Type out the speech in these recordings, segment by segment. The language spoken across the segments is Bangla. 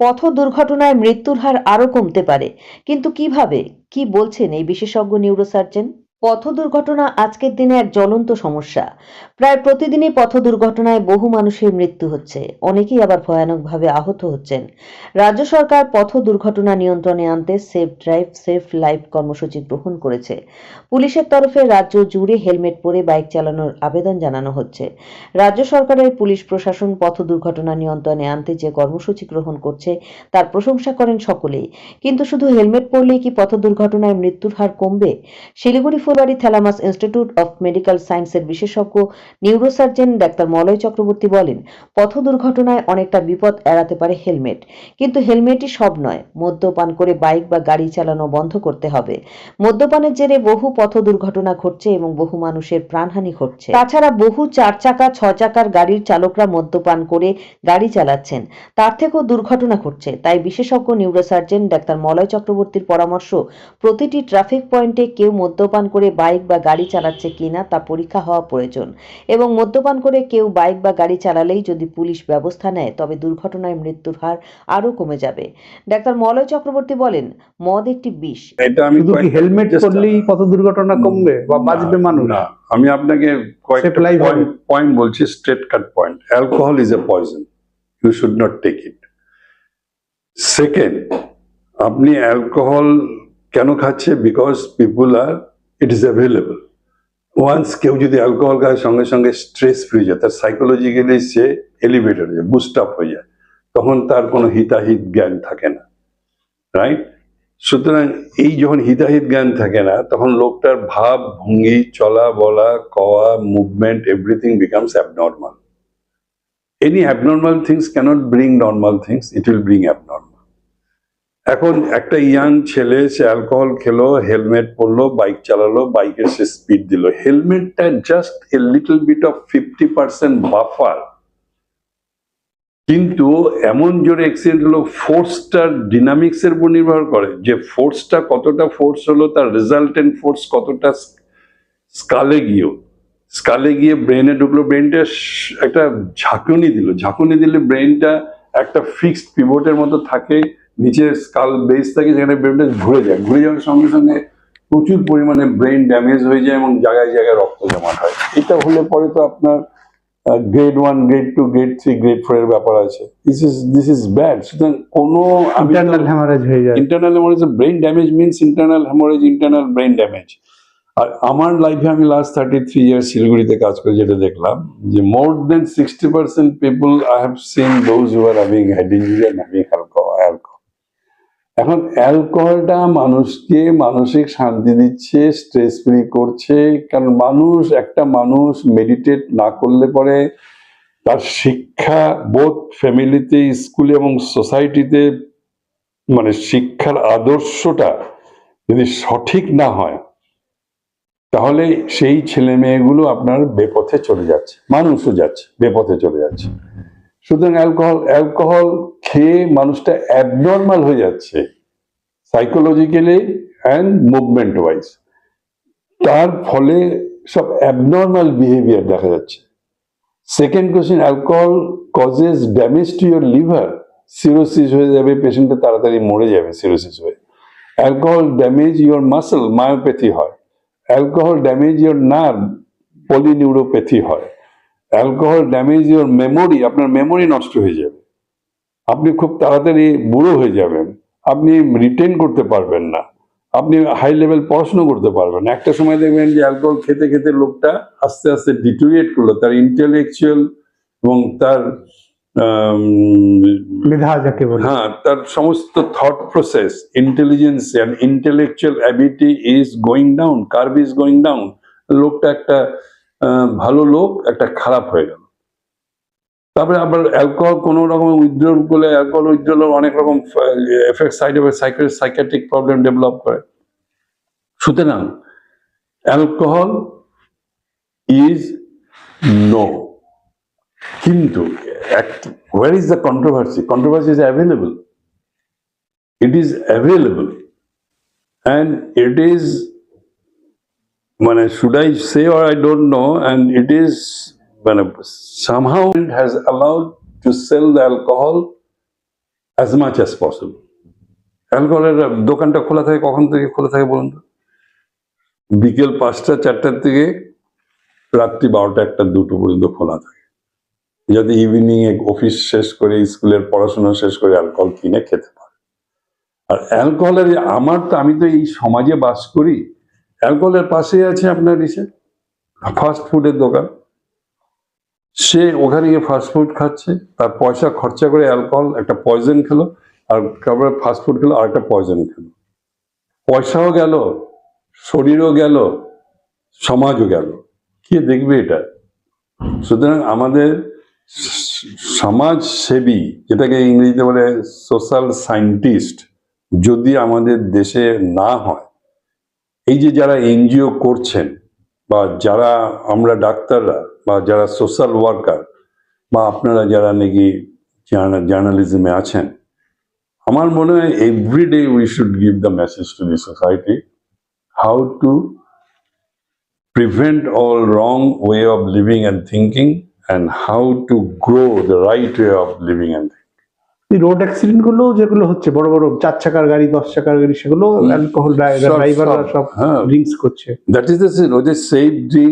পথ দুর্ঘটনায় মৃত্যুর হার আরও কমতে পারে। কিন্তু কীভাবে? কি বলছেন এই বিশেষজ্ঞ নিউরোসার্জন? পথ দুর্ঘটনা আজকের দিনে এক জ্বলন্ত সমস্যা। প্রায় প্রতিদিনই পথ দুর্ঘটনায় বহু মানুষের মৃত্যু হচ্ছে। অনেকেই আবার ভয়ানকভাবে আহত হচ্ছেন। রাজ্য সরকার পথ দুর্ঘটনা নিয়ন্ত্রণে আনতে সেফ ড্রাইভ, সেফ লাইফ কর্মসূচি গ্রহণ করেছে। পুলিশের তরফে রাজ্য জুড়ে হেলমেট পরে বাইক চালানোর আবেদন জানানো হচ্ছে। রাজ্য সরকারের পুলিশ প্রশাসন পথ দুর্ঘটনা নিয়ন্ত্রণে আনতে যে কর্মসূচি গ্রহণ করছে, তার প্রশংসা করেন সকলেই। কিন্তু শুধু হেলমেট পরলেই কি পথ দুর্ঘটনায় মৃত্যুর হার কমবে? Siliguri Phulbari Thalamus Institute of Medical সায়েন্সের বিশেষজ্ঞ নিউরোসার্জন ডাক্তার মলয় চক্রবর্তী বলেন, পথ দুর্ঘটনায় অনেকটা বিপদ এড়াতে পারে হেলমেট। কিন্তু হেলমেটই সব নয়, মদ্যপান করে বাইক বা গাড়ি চালানো বন্ধ করতে হবে। মদ্যপানের জেরে বহু পথ দুর্ঘটনা ঘটছে এবং বহু মানুষের প্রাণহানি ঘটছে। তাছাড়া বহু চার চাকা ছ চাকার গাড়ির চালকরা মদ্যপান করে গাড়ি চালাচ্ছেন। তার থেকেও দুর্ঘটনা ঘটছে, তাই বিশেষজ্ঞ নিউরোসার্জন ডাক্তার মলয় চক্রবর্তীর পরামর্শ, প্রতিটি ট্রাফিক পয়েন্টে কেউ মদ্যপান করে বাইক বা গাড়ি চালাচ্ছে কিনা তা পরীক্ষা হওয়া প্রয়োজন। এবং মদ্যপান করে কেউ বাইক বা গাড়ি চালালেই যদি পুলিশ ব্যবস্থা নেয় তবে দুর্ঘটনায় মৃত্যুর হার আরও কমে যাবে। ডাক্তার মলয় চক্রবর্তী বলেন মদ একটি বিষ। এটা আমি শুধু কি হেলমেট পরলেই কত দুর্ঘটনা কমবে বা বাঁচবে মানুষ? না আমি আপনাকে কয়েকটা পয়েন্ট পয়েন্ট বলছি straight cut point alcohol is a poison you should not take it second আপনি অ্যালকোহল কেন খাচ্ছে? Because people R it is available once কেউ যদি অ্যালকোহল খায়, সঙ্গে সঙ্গে স্ট্রেস ফ্রি যায়, তার সাইকোলজিক্যালি সে এলিভেটেড হয়ে যায় বুস্ট আপ হয়ে যায়। তখন তার কোনো হিতাহিত জ্ঞান থাকে না রাইট সুতরাং এই যখন হিতাহিত জ্ঞান থাকে না, তখন লোকটার ভাব, ভঙ্গি, চলা, বলা, কওয়া movement everything becomes abnormal any abnormal things can't bring normal things it will bring abnormal এখন একটা ইয়াং ছেলে, সে অ্যালকোহল খেলো হেলমেট পরলো বাইক চালালো বাইকে সে স্পিড দিল। হেলমেটটা just a little bit of fifty percent buffer কিন্তু এমন জোরে অ্যাক্সিডেন্ট হলো ফোর্সটার ডিনামিক্স এর উপর নির্ভর করে। যে ফোর্সটা কতটা ফোর্স হলো, তার রেজাল্টেন্ট ফোর্স কতটা স্কালে গিয়েও। স্কালে গিয়ে ব্রেনে ঢুকলো ব্রেনটা একটা ঝাঁকুনি দিল। ঝাঁকুনি দিলে ব্রেনটা একটা ফিক্সড পিভটের মতো থাকে। নিচে স্কাল বেস থাকে যেখানে ব্রেনটা ঘুরে যায়। ঘুরে যাওয়ার সঙ্গে সঙ্গে প্রচুর পরিমাণে ব্রেন ড্যামেজ হয়ে যায় এবং জায়গায় জায়গায় রক্ত জমাট হয়। এটা হলে পরে তো আপনার grade one grade two grade three grade four এর ব্যাপার আছে। This is this is bad সুতরাং কোনো ইন্টারনাল হ্যামারেজ হয়ে যায়। Internal haemorrhage brain damage means internal haemorrhage internal brain damage আর আমার লাইফে আমি লাস্ট থার্টি থ্রি ইয়ার শিলিগুড়িতে কাজ করে যেটা দেখলাম যে more than sixty percent people I have seen those who are having head injury and having এখন অ্যালকোহলটা মানুষকে মানসিক শান্তি দিচ্ছে স্ট্রেস ফ্রি করছে, কারণ মানুষ, একটা মানুষ মেডিটেট না করলে পরে তার শিক্ষা বোধ ফ্যামিলিতে স্কুলে এবং সোসাইটিতে মানে শিক্ষার আদর্শটা যদি সঠিক না হয়, তাহলে সেই ছেলে মেয়েগুলো আপনার বেপথে চলে যাচ্ছে, মানুষও যাচ্ছে, বেপথে চলে যাচ্ছে। সুতরাং অ্যালকোহল অ্যালকোহল খেয়ে মানুষটা অ্যাবনর্মাল হয়ে যাচ্ছে সাইকোলজিক্যালি অ্যান্ড মুভমেন্ট ওয়াইজ তার ফলে সব অ্যাবনর্মাল বিহেভিয়ার দেখা যাচ্ছে। Second question alcohol causes damage to your liver cirrhosis হয়ে যাবে পেশেন্টটা তাড়াতাড়ি মরে যাবে সিরোসিস হয়ে। Alcohol damage your muscle myopathy হয়। Alcohol damage your nerve polyneuropathy হয়। অ্যালকোহল ড্যামেজ ইয়োর মেমোরি আপনার মেমোরি নষ্ট হয়ে যাবে। আপনি খুব তাড়াতাড়ি বুড়ো হয়ে যাবেন। আপনি রিটেন করতে পারবেন না। আপনি হাই লেভেল পড়াশুনো করতে পারবেন একটা সময় দেখবেন যে অ্যালকোহল খেতে খেতে লোকটা আস্তে আস্তে ডিটোরিয়েট করল। তার ইন্টেলেকচুয়াল এবং তার হ্যাঁ তার সমস্ত thought process intelligence and intellectual ability is going down curve is going down লোকটা একটা ভালো লোক একটা খারাপ হয়ে গেল। তারপরে আবার অ্যালকোহল কোনো রকম উইথড্রল করলে অ্যালকোহল উইথড্রল অনেক রকম effect side effect cycle psychiatric problem develop করে। সুতরাং অ্যালকোহল ইজ নো কিন্তু where is the controversy controversy is available it is available and it is মানে should I say are I don't know and it is when somehow it has allowed to sell the alcohol as much as possible অ্যালকোহলের দোকানটা খোলা থাকে, কখন থেকে খোলা থাকে বলুন তো? বিকেল পাঁচটা, চারটার থেকে রাত্রি বারোটা একটা, দুটো পর্যন্ত খোলা থাকে। যাতে ইভিনিং এ অফিস শেষ করে, স্কুলের পড়াশোনা শেষ করে অ্যালকোহল কিনে খেতে পারে। আর অ্যালকোহলের আমার তো, আমি তো এই সমাজে বাস করি। অ্যালকোহলের পাশেই আছে আপনার ইসে ফাস্ট ফুডের দোকান। সে ওখানে গিয়ে ফাস্ট ফুড খাচ্ছে, তার পয়সা খরচা করে অ্যালকোহল একটা পয়জন খেলো, আর তারপরে ফাস্ট ফুড খেলো আর একটা পয়জন খেলো। পয়সাও গেল, শরীরও গেল, সমাজও গেল। কে দেখবে এটা? সুতরাং আমাদের স- সমাজসেবী যেটাকে ইংরেজিতে বলে সোশ্যাল সায়েন্টিস্ট যদি আমাদের দেশে না হয়, এই যে যারা এনজিও করছেন, বা যারা আমরা ডাক্তাররা বা যারা সোশ্যাল ওয়ার্কার বা আপনারা যারা নাকি জার্নালিজমে আছেন আমার মনে হয় every day we should give the message to the society how to prevent all wrong way of living and thinking and how to grow the right way of living and thinking. Road অ্যাক্সিডেন্টগুলো যেগুলো হচ্ছে বড় বড় চার চাকার গাড়ি দশ চাকার গাড়ি সেগুলো। অ্যালকোহল ড্রাইভাররা সব, সব হ্যাঁ। ড্রিঙ্কস করছে। দ্যাট ইজ দ্য সিন ওদের সেফ ড্রিং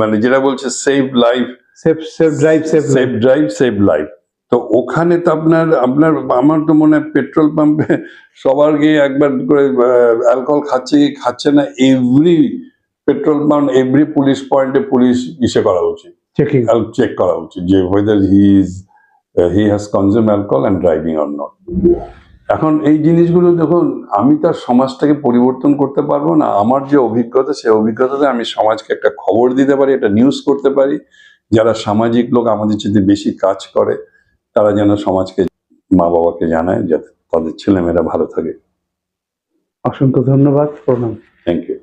মানে যেটা বলছে save life safe safe drive safe save drive save life তো ওখানে তো আপনার আপনার আমার তো মনে হয় পেট্রোল পাম্পে সবার গিয়ে একবার করে অ্যালকোহল খাচ্ছে কি খাচ্ছে না every petrol pump every police পয়েন্টে পুলিশ ইসে করা উচিত। চেকিং চেক করা উচিত যে whether he is he has consume alcohol and driving or not এখন এই জিনিসগুলো দেখুন আমি তার সমাজটাকে পরিবর্তন করতে পারব না। আমার যে অভিজ্ঞতা সেই অভিজ্ঞতাতে আমি সমাজকে একটা খবর দিতে পারি একটা নিউজ করতে পারি। যারা সামাজিক লোক আমাদের যদি বেশি কাজ করে তারা যেন সমাজকে মা বাবাকে জানায় যাতে তাদের ছেলেমেয়েরা ভালো থাকে। অসংখ্য ধন্যবাদ প্রণাম। Thank you